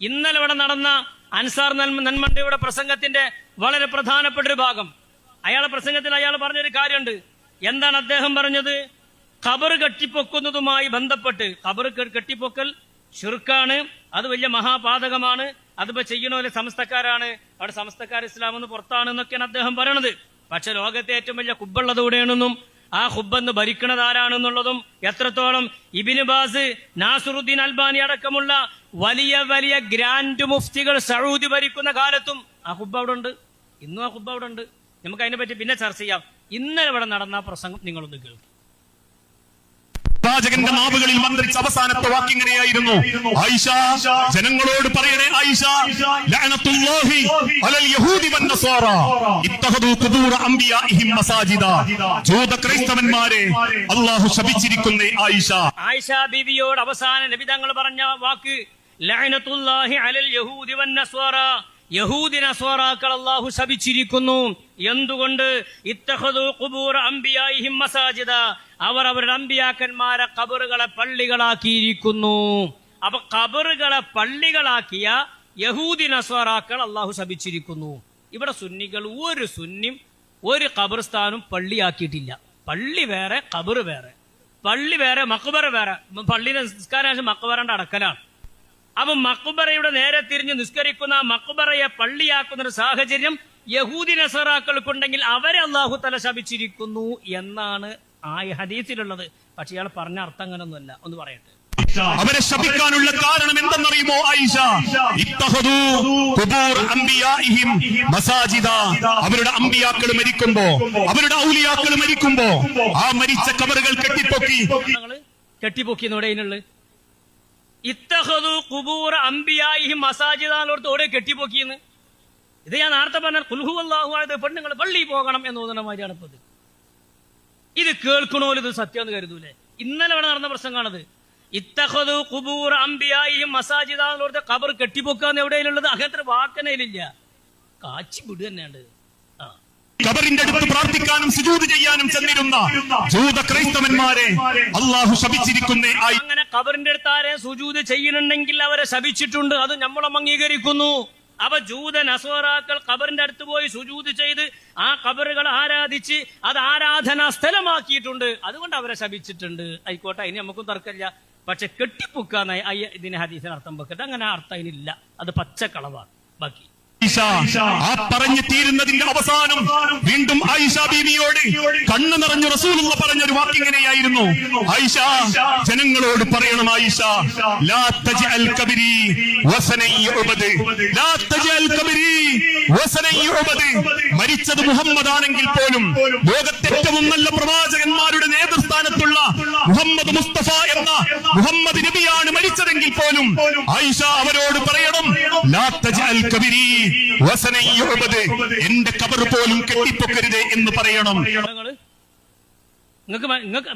ഇന്നലെ ഇവിടെ നടന്ന അൻസാർ നന്മ- നന്മണ്ടയുടെ പ്രസംഗത്തിന്റെ വളരെ പ്രധാനപ്പെട്ട ഒരു ഭാഗം. അയാളെ പ്രസംഗത്തിൽ അയാൾ പറഞ്ഞൊരു കാര്യമുണ്ട്. എന്താണ് അദ്ദേഹം പറഞ്ഞത്? ഖബർ കെട്ടിപ്പൊക്കുന്നതുമായി ബന്ധപ്പെട്ട് ഖബർ കെട്ടിപ്പൊക്കൽ ചുരുക്കാണ് അത് വലിയ മഹാപാതകമാണ് അതിപ്പോ ചെയ്യണ സമസ്തക്കാരാണ് അവിടെ സമസ്തക്കാർ ഇസ്ലാം എന്ന് പുറത്താണ് എന്നൊക്കെയാണ് അദ്ദേഹം പറയണത്. പക്ഷെ ലോകത്തെ ഏറ്റവും വലിയ എവിടെയാണെന്നും ആ ഹുബ്ബെന്ന് ഭരിക്കണത് ആരാണെന്നുള്ളതും എത്രത്തോളം ഇബിന് ബാസ് നാസുറുദ്ദീൻ അൽബാനി അടക്കമുള്ള വലിയ വലിയ ഗ്രാൻഡ് മുഫ്തികൾ സൗദി ഭരിക്കുന്ന കാലത്തും ആ ഹുബ് അവിടെ ഉണ്ട് ഇന്നും ആ ഹുബ് അവിടെ ഉണ്ട് നമുക്ക് അതിനെപ്പറ്റി പിന്നെ ചർച്ച ചെയ്യാം. ഇന്നലെ ഇവിടെ നടന്ന പ്രസംഗം നിങ്ങളൊന്ന് കേൾക്കും. പ്രവാചകന്റെ നാവുകളിൽ മന്ത്രിച്ച അവസാനത്തെ വാക്കിങ്ങനെയായിരുന്നു ആയിഷ ജനങ്ങളോട് പറയണേ ആയിഷ ലഅനത്തുല്ലാഹി അലൽ യഹൂദി വന്നസ്വാറ ഇത്തഖദു അംബിയാഇഹിം മസാജിദ. ക്രൈസ്തവന്മാരെ അല്ലാഹു ശപിച്ചിരിക്കുന്ന ആയിഷ. ആയിഷ ബീവിയോട് അവസാന നബി തങ്ങൾ പറഞ്ഞ വാക്ക് ലഅനത്തുല്ലാഹി അലൽ യഹൂദി വന്നസ്വാറ യഹൂദി നസ്വാറാക്കൾ അള്ളാഹു ശപിച്ചിരിക്കുന്നു. എന്തുകൊണ്ട്? മസാജിദ. അവർ അവരുടെ അമ്പിയാക്കന്മാരെ കബറുകളെ പള്ളികളാക്കിയിരിക്കുന്നു. അപ്പൊ കബറുകളെ പള്ളികളാക്കിയ യഹൂദിന നസ്വാറാക്കൾ അള്ളാഹു ശപിച്ചിരിക്കുന്നു. ഇവിടെ സുന്നികൾ ഒരു സുന്നിം ഒരു ഖബർസ്ഥാനും പള്ളിയാക്കിയിട്ടില്ല. പള്ളി വേറെ കബറ് വേറെ. പള്ളി വേറെ മക്ബറ വേറെ. പള്ളിയിലെ നിസ്കാരം മക്ബറന്റെ അടക്കലാണ്. അപ്പൊ മക്കുബറയുടെ നേരെ തിരിഞ്ഞ് നിസ്കരിക്കുന്ന മക്കുബറയെ പള്ളിയാക്കുന്ന ഒരു സാഹചര്യം യഹൂദി നസറാക്കൾക്കുണ്ടെങ്കിൽ അവരെ അള്ളാഹു തല ശപിച്ചിരിക്കുന്നു എന്നാണ് ആ ഹദീസിലുള്ളത്. പക്ഷെ ഇയാൾ പറഞ്ഞ അർത്ഥം അങ്ങനൊന്നുമല്ല. ഒന്ന് പറയട്ടെ. അവരെ ശപിക്കാനുള്ള കാരണം എന്തെന്നറിയുമോ ആയിഷ? മസാജിദ. അവരുടെ അമ്പിയാക്കൾ മരിക്കുമ്പോ അവരുടെ ഔലിയാക്കൾ മരിക്കുമ്പോ ആ മരിച്ച കബറുകൾ കെട്ടിപ്പൊക്കി. കെട്ടിപ്പൊക്കി നോടെ എവിടെയുള്ളത് ഇത്തഹദു കുബൂർ അംബിയായി മസാജിദാനോർത്ത് ഓടെ കെട്ടിപ്പൊക്കിയെന്ന്. ഇത് ഞാൻ നേരത്തെ പറഞ്ഞ കുൽഹു അള്ളാഹു പെണ്ണുങ്ങൾ പള്ളി പോകണം എന്ന് തോന്നുന്ന മാതിരിയാണ് ഇപ്പൊ ഇത് കേൾക്കണോലും ഇത് സത്യം എന്ന് കരുതൂലേ? ഇന്നലെ ഇവിടെ നടന്ന പ്രസംഗമാണത് ഇത്തഹദു കുബൂർ അമ്പിയായി മസാജിദാനോർത്ത് കബർ കെട്ടിപ്പൊക്കാന്ന് എവിടെയുള്ളത് അങ്ങനത്തെ വാക്കനയിലില്ല. കാച്ചി വിടുക തന്നെയാണ് കബറിന്റെ അടുത്ത് പ്രാർത്ഥിക്കാനും സുജൂത് ചെയ്യാനും ചെന്നിരുന്ന ജൂത ക്രൈസ്തവന്മാരെ അള്ളാഹു ശപിച്ചിരിക്കുന്നേ അങ്ങനെ കബറിന്റെ അടുത്ത് ആരെ സുജൂത് ചെയ്യുന്നുണ്ടെങ്കിൽ അവരെ ശപിച്ചിട്ടുണ്ട്. അത് നമ്മളും അംഗീകരിക്കുന്നു. അവ ജൂത നസോറാക്കൾ കബറിന്റെ അടുത്ത് പോയി സുജൂത് ചെയ്ത് ആ കബറുകൾ ആരാധിച്ച് അത് ആരാധനാ സ്ഥലമാക്കിയിട്ടുണ്ട്. അതുകൊണ്ട് അവരെ ശപിച്ചിട്ടുണ്ട്. ആയിക്കോട്ടെ ഇനി നമുക്കും തർക്കമില്ല. പക്ഷെ കെട്ടിപ്പൊക്കാന്നായി ഇതിന് ഹദീസിന് അർത്ഥം വെക്കട്ടെ അങ്ങനെ അർത്ഥം അതിനില്ല. അത് പച്ചക്കളവാണ്. ബാക്കി ആയിഷ. ആ പറഞ്ഞു തീരുന്നതിന്റെ അവസാനം വീണ്ടും ആയിഷ ബീവിയോട് കണ്ണു നിറഞ്ഞു റസൂലുള്ള പറഞ്ഞൊരു വാക്കിങ്ങനെയായിരുന്നു. ആയിഷ ജനങ്ങളോട് പറയണം ആയിഷ. ലാ തജ്അൽ കബരി ഉബദ്. ലാ തജ്അൽ കബരി ഉബദ്. മരിച്ചത് മുഹമ്മദ് ആണെങ്കിൽ പോലും ലോകത്തെ ഏറ്റവും നല്ല പ്രവാചകന്മാരുടെ നേതൃസ്ഥാനത്തുള്ള മുഹമ്മദ് മുസ്തഫ എന്ന മുഹമ്മദ് നബിയാണ് മരിച്ചതെങ്കിൽ പോലും ആയിഷ അവരോട് പറയണം എന്റെ കബർ പോലും കെട്ടിപ്പൊക്കരുത് എന്ന് പറയണം. നിങ്ങൾക്ക് നിങ്ങൾക്ക്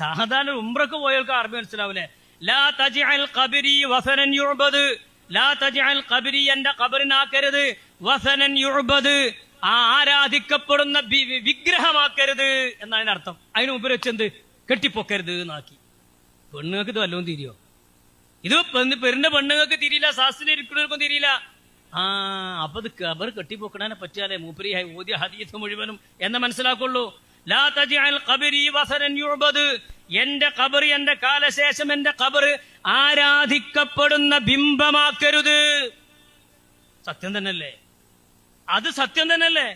സാധാരണ ഉംറക്ക് പോയവർക്ക് അറബി മനസ്സിലാവില്ലേ? ലാ തജ്അൽ ഖബരി വസനൻ യുഅബദ് ലാ തജ്അൽ വസനൻ യുഅബദ് ആരാധിക്കപ്പെടുന്ന വിഗ്രഹമാക്കരുത്. എന്നതിന് അർത്ഥം അതിന് മുമ്പ് വെച്ചെന്ത്? കെട്ടിപ്പൊക്കരുത് എന്നാക്കി. പെണ്ണുങ്ങൾക്ക് ഇത് വല്ലതും തിരിയോ? ഇത് പെരുന്ന പെണ്ണുങ്ങൾക്ക് തിരിയില്ല സാസിനെ ഇരിക്കുന്നവർക്കും തിരിയില്ല. ആ അപ്പൊ ഇത് കബർ കെട്ടിപ്പൊക്കണനെ പറ്റിയാലേ മൂപ്പരി ഓദ്യ ഹദീസ് മുഴുവനും എന്ന് മനസ്സിലാക്കുള്ളൂ. എന്റെ കബർ എന്റെ കാലശേഷം എന്റെ കബർ ആരാധിക്കപ്പെടുന്ന ബിംബമാക്കരുത്. സത്യം തന്നെയല്ലേ? അത് സത്യം തന്നെയല്ലേ?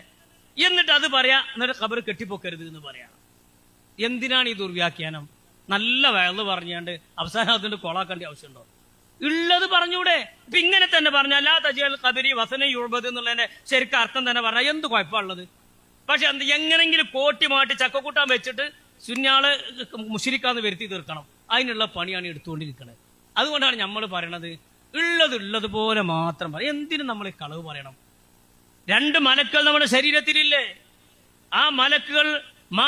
എന്നിട്ട് അത് പറയാ എന്നിട്ട് കബർ കെട്ടിപ്പൊക്കരുത് എന്ന് പറയാം. എന്തിനാണ് ഈ ദുർവ്യാഖ്യാനം? നല്ല വയൽ പറഞ്ഞാണ്ട് അവസാനം അതുകൊണ്ട് കൊളാക്കേണ്ട ആവശ്യമുണ്ടോ? ഉള്ളത് പറഞ്ഞൂടെ. ഇപ്പൊ ഇങ്ങനെ തന്നെ പറഞ്ഞു അല്ലാ തജിയൽ കബരി വസന യുഴബത് എന്നുള്ളതിന്റെ ശരിക്കും അർത്ഥം തന്നെ പറഞ്ഞാൽ എന്ത് കുഴപ്പമുള്ളത്? പക്ഷെ എന്ത് എങ്ങനെങ്കിലും കോട്ടി മാറ്റി ചക്കക്കൂട്ടാൻ വെച്ചിട്ട് സുന്യാൾ മുഷിരിക്കാന്ന് വരുത്തി തീർക്കണം. അതിനുള്ള പണിയാണ് എടുത്തുകൊണ്ടിരിക്കുന്നത് അതുകൊണ്ടാണ് നമ്മൾ പറയണത് ഉള്ളത് ഉള്ളത് പോലെ മാത്രം പറയും എന്തിനും നമ്മൾ കളവ് പറയണം. രണ്ട് മലക്കൾ നമ്മുടെ ശരീരത്തിലില്ലേ? ആ മലക്കുകൾ മാ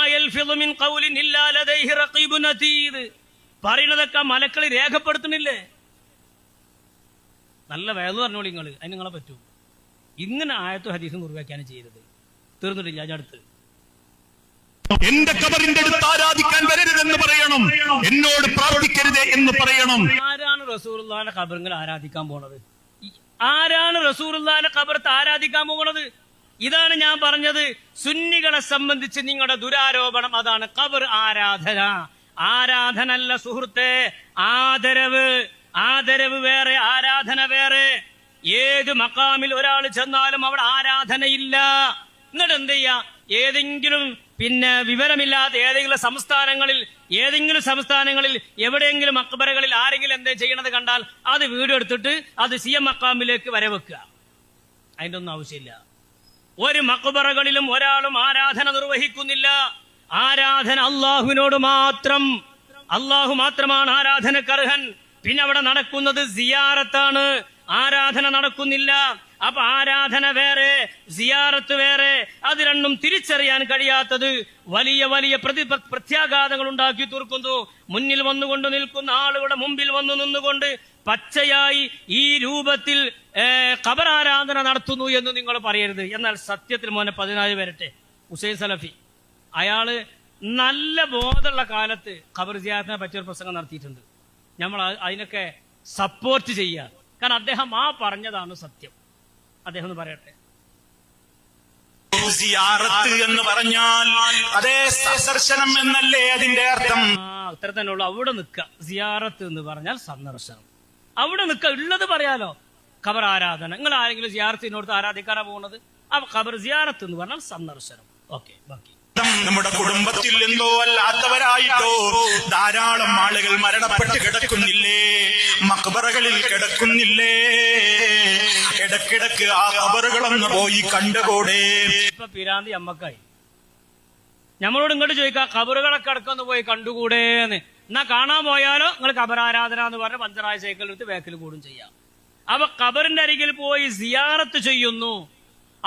മലക്കളി രേഖപ്പെടുത്തണില്ലേ നല്ല വേദ പറഞ്ഞോളി നിങ്ങൾ അതിന് നിങ്ങളെ പറ്റൂ. ഇങ്ങനെ ആയത്തും ഹദീസും മുറിവാക്കാണ് ചെയ്തത്. തീർന്നിട്ടില്ല അടുത്ത്. എന്റെ കബറിന്റെ അടുത്ത് ആരാധിക്കാൻ വരരുതെന്ന് പറയണം. എന്നോട് പ്രാർത്ഥിക്കരുത് എന്ന് പറയണം. ആരാണ് റസൂലുള്ളാഹിന്റെ കബറുകൾ ആരാധിക്കാൻ പോണത്? ആരാണ് റസൂറുല്ലാന്റെ കബറത്ത് ആരാധിക്കാൻ പോകുന്നത് ഇതാണ് ഞാൻ പറഞ്ഞത്. സുന്നികളെ സംബന്ധിച്ച് നിങ്ങളുടെ ദുരാരോപണം അതാണ്. കബർ ആരാധന. ആരാധനല്ല സുഹൃത്തെ ആദരവ്. ആദരവ് വേറെ ആരാധന വേറെ. ഏത് മക്കാമിൽ ഒരാൾ ചെന്നാലും അവിടെ ആരാധനയില്ല. എന്നിട്ട് എന്ത് ചെയ്യാ? ഏതെങ്കിലും പിന്നെ വിവരമില്ലാത്ത ഏതെങ്കിലും സംസ്ഥാനങ്ങളിൽ ഏതെങ്കിലും സംസ്ഥാനങ്ങളിൽ എവിടെയെങ്കിലും അക്ബറകളിൽ ആരെങ്കിലും എന്തേ ചെയ്യണത് കണ്ടാൽ അത് വീഡിയോ എടുത്തിട്ട് അത് സി എം മക്കാമിലേക്ക് വരവെക്കുക. അതിന്റെ ഒന്നും ആവശ്യമില്ല. ഒരു മക്ബറകളിലും ഒരാളും ആരാധന നിർവഹിക്കുന്നില്ല. ആരാധന അള്ളാഹുവിനോട് മാത്രം. അള്ളാഹു മാത്രമാണ് ആരാധനക്കർഹൻ. പിന്നെ അവിടെ നടക്കുന്നത് സിയാറത്താണ്. ആരാധന നടക്കുന്നില്ല. അപ്പൊ ആരാധന വേറെ സിയാറത്ത് വേറെ. അത് രണ്ടും തിരിച്ചറിയാൻ കഴിയാത്തത് വലിയ വലിയ പ്രതി പ്രത്യാഘാതങ്ങൾ ഉണ്ടാക്കി തീർക്കുന്നു. മുന്നിൽ വന്നുകൊണ്ട് നിൽക്കുന്ന ആളുകളുടെ മുമ്പിൽ വന്നു നിന്നുകൊണ്ട് പച്ചയായി ഈ രൂപത്തിൽ കബറാരാധന നടത്തുന്നു എന്ന് നിങ്ങൾ പറയരുത്. എന്നാൽ സത്യത്തിൽ മോനെ പതിനാല് വരട്ടെ. ഹുസൈൻ സലഫി അയാൾ നല്ല ബോധമുള്ള കാലത്ത് ഖബർ സിയാത്തിനെ പറ്റിയൊരു പ്രസംഗം നടത്തിയിട്ടുണ്ട്. നമ്മൾ അതിനൊക്കെ സപ്പോർട്ട് ചെയ്യുക. കാരണം അദ്ദേഹം ആ പറഞ്ഞതാണ് സത്യം. അദ്ദേഹം ഒന്ന് പറയട്ടെ. എന്ന് പറഞ്ഞാൽ അതേ സന്ദർശനം എന്നല്ലേ അതിന്റെ അർത്ഥം? അത്ര തന്നെ ഉള്ളു. അവിടെ നിൽക്കുക. സിയാറത്ത് എന്ന് പറഞ്ഞാൽ സന്ദർശനം. അവിടെ നിൽക്കുക. ഉള്ളത് പറയാലോ? ഖബർ ആരാധന. നിങ്ങൾ ആരെങ്കിലും സിയാറത്തിനോടത്ത് ആരാധിക്കാനാ പോകുന്നത്? ആ ഖബർ സിയാറത്ത് എന്ന് പറഞ്ഞാൽ സന്ദർശനം. ഓക്കെ ബാക്കി. നമ്മുടെ കുടുംബത്തിൽ എന്തോ അല്ലാത്തവരായിട്ടോ. ധാരാളം ആളുകൾ മരണപ്പെട്ട് കിടക്കുന്നില്ലേ? മക്ബറകളിൽ കിടക്കുന്നില്ലേ? ഇടക്കിടക്ക് ആ കബറുകളൊന്ന് പോയി കണ്ടുകൂടെ? പിരാന്തി അമ്മക്കായി. നമ്മളോട് ഇങ്ങോട്ട് ചോദിക്കാം കബറുകളൊക്കെ അടക്കം പോയി കണ്ടുകൂടേന്ന്. എന്നാ കാണാൻ പോയാലോ? നിങ്ങൾ കബരാരാധന എന്ന് പറഞ്ഞ പഞ്ചറായ സൈക്കിൾ എടുത്ത് വേക്കിൽ കൂടും ചെയ്യാം. അപ്പൊ കബറിന്റെ അരികിൽ പോയി സിയാറത്ത് ചെയ്യുന്നു.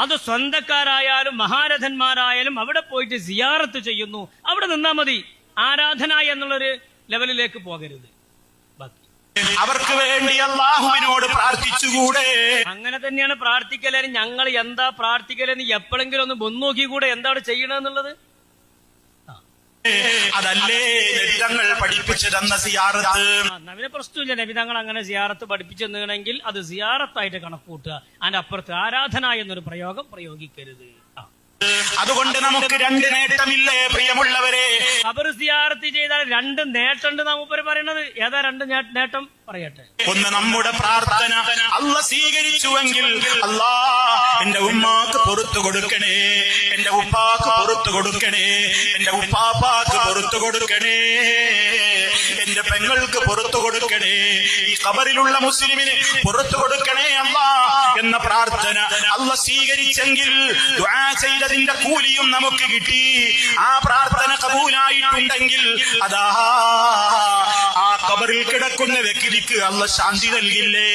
അത് സ്വന്തക്കാരായാലും മഹാരഥന്മാരായാലും അവിടെ പോയിട്ട് സിയാറത്ത് ചെയ്യുന്നു. അവിടെ നിന്നാ മതി. ആരാധന എന്നുള്ളൊരു ലെവലിലേക്ക് പോകരുത്. അവർക്ക് വേണ്ടി അള്ളാഹുവിനോട് പ്രാർത്ഥിച്ചുകൂടെ. അങ്ങനെ തന്നെയാണ് പ്രാർത്ഥിക്കലെന്ന് ഞങ്ങൾ എന്താ പ്രാർത്ഥിക്കലെന്ന് എപ്പോഴെങ്കിലും ഒന്ന് വന്നു നോക്കിക്കൂടെ എന്താണ് ചെയ്യണമെന്നുള്ളത് അതല്ലേ ലളിതങ്ങൾ പഠിപ്പിച്ചു തന്ന സിയാറത്ത് നവിനെ പ്രശ്നമില്ല. നബി അങ്ങനെ സിയാറത്ത് പഠിപ്പിച്ചെന്നുകണെങ്കിൽ അത് സിയാറത്തായിട്ട് കണക്കൂട്ടുക അതിന്റെ അപ്പുറത്ത് ആരാധന എന്നൊരു പ്രയോഗം പ്രയോഗിക്കരുത്. അതുകൊണ്ട് നമുക്ക് രണ്ട് നേട്ടമില്ലേ പ്രിയമുള്ളവരെ? ഖബർ സിയാറത്ത് ചെയ്താൽ രണ്ട് നേട്ടമുണ്ട് നാം പറയുന്നത് ഏതാ രണ്ട് നേട്ടം? പറയട്ടെ. ഒന്ന് നമ്മുടെ പ്രാർത്ഥന. അല്ല സ്വീകരിച്ചുവെങ്കിൽ അല്ലാ എന്റെ ഉമ്മാക്ക് പുറത്തു കൊടുക്കണേ എന്റെ ഉപ്പാക്ക് പുറത്തു കൊടുക്കണേ എന്റെ ഉപ്പാപ്പാക്ക് പുറത്തു കൊടുക്കണേ. എന്റെ പെങ്ങൾക്ക് പുറത്തു കൊടുക്കണേ. ഈ കബറിലുള്ള മുസ്ലിമിന് പുറത്തു കൊടുക്കണേ അല്ല എന്ന പ്രാർത്ഥന അല്ല സ്വീകരിച്ചെങ്കിൽ ചെയ്തതിന്റെ കൂലിയും നമുക്ക് കിട്ടി. ആ പ്രാർത്ഥന കബൂലായിട്ടുണ്ടെങ്കിൽ അതാ ആ കബറിൽ കിടക്കുന്ന വ്യക്തിക്ക് അല്ല ശാന്തി നൽകില്ലേ.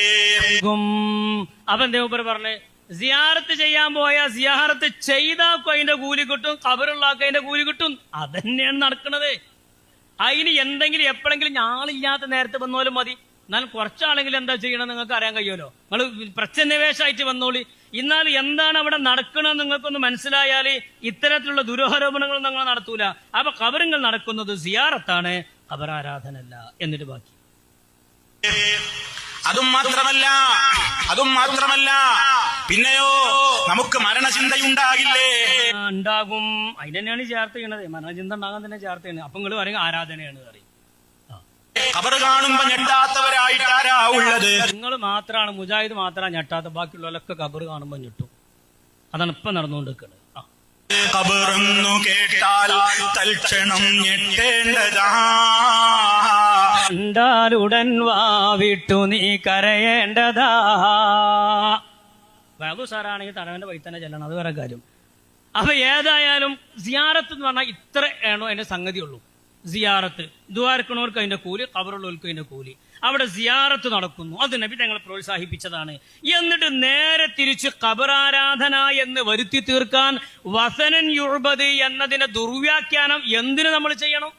അവൻ ഉപരി പറഞ്ഞേ സിയാറത്ത് ചെയ്യാൻ പോയ സിയാറത്ത് ചെയ്താക്കും അതിന്റെ കൂലി കിട്ടും ഖബറുള്ളാക്കും അതിന്റെ കൂലി കിട്ടും. അതന്നെയാണ് നടക്കുന്നത് അതിന് എന്തെങ്കിലും എപ്പോഴെങ്കിലും ഞാളില്ലാത്ത നേരത്തെ വന്നാലും മതി. എന്നാൽ കുറച്ചാളെങ്കിലും എന്താ ചെയ്യണം നിങ്ങൾക്ക് അറിയാൻ കഴിയുമല്ലോ? നിങ്ങൾ പ്രച്ഛന്നവേശമായിട്ട് വന്നോളി. എന്നാൽ എന്താണ് അവിടെ നടക്കണമെന്ന് നിങ്ങൾക്കൊന്ന് മനസ്സിലായാൽ ഇത്തരത്തിലുള്ള ദുരാരോപണങ്ങൾ നിങ്ങൾ നടത്തൂല. അപ്പൊ ഖബറുകൾ നടക്കുന്നത് സിയാറത്താണ് കബറാരാധനല്ല എന്നിട്ട് ബാക്കി. അതും മാത്രമല്ല അതും മാത്രമല്ല. പിന്നെയോ നമുക്ക് മരണചിന്തയുണ്ടാകില്ലേ? ഉണ്ടാകും. അതിന് തന്നെയാണ് ചേർത്ത് ചെയ്യണത്. മരണചിന്ത ഉണ്ടാകാൻ തന്നെ ചേർത്ത് ചെയ്യണത്. അപ്പൊ നിങ്ങൾ പറയും ആരാധനയാണ് പറയും. കബർ കാണുമ്പോ ഞെട്ടാത്തവരായിട്ടാരാ ഉള്ളത്? നിങ്ങൾ മാത്രമാണ് മുജാഹിദ് മാത്രമാണ് ഞെട്ടാത്ത. ബാക്കിയുള്ളവരൊക്കെ കബർ കാണുമ്പോൾ ഞെട്ടും. അതാണ് ഇപ്പൊ നടന്നുകൊണ്ടിരിക്കുന്നത് കബറെന്നു കേട്ടാൽ തൽക്ഷണം ഞെട്ടേണ്ടതാ. കണ്ടാലുടൻ വാവിട്ടു നീ കരയേണ്ടതാ. ബാബു സാറാണെങ്കിൽ തടവന്റെ വഴി തന്നെ ചെല്ലണം അത് വേറെ കാര്യം. അപ്പൊ ഏതായാലും സിയാറത്ത് എന്ന് പറഞ്ഞാൽ ഇത്ര ആണോ അതിന്റെ സംഗതിയുള്ളൂ. സിയാറത്ത്. ദ്വാരക്കണവർക്ക് അതിന്റെ കൂലി കബറുള്ളവർക്ക് അതിന്റെ കൂലി. അവിടെ സിയാറത്ത് നടക്കുന്നു. അത് നബി തങ്ങളെ പ്രോത്സാഹിപ്പിച്ചതാണ്. എന്നിട്ട് നേരെ തിരിച്ച് കബറാരാധന എന്ന് വരുത്തി തീർക്കാൻ വസനൻ യുഴുപത് എന്നതിന്റെ ദുർവ്യാഖ്യാനം എന്തിനു നമ്മൾ ചെയ്യണം?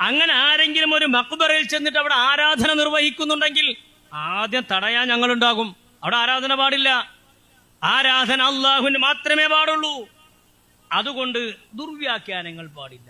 അങ്ങനെ ആരെങ്കിലും ഒരു മക്ബറയിൽ ചെന്നിട്ട് അവിടെ ആരാധന നിർവഹിക്കുന്നുണ്ടെങ്കിൽ ആദ്യം തടയാൻ ഞങ്ങളുണ്ടാകും. അവിടെ ആരാധന പാടില്ല. ആരാധന അള്ളാഹുവിന് മാത്രമേ പാടുള്ളൂ. അതുകൊണ്ട് ദുർവ്യാഖ്യാനങ്ങൾ പാടില്ല.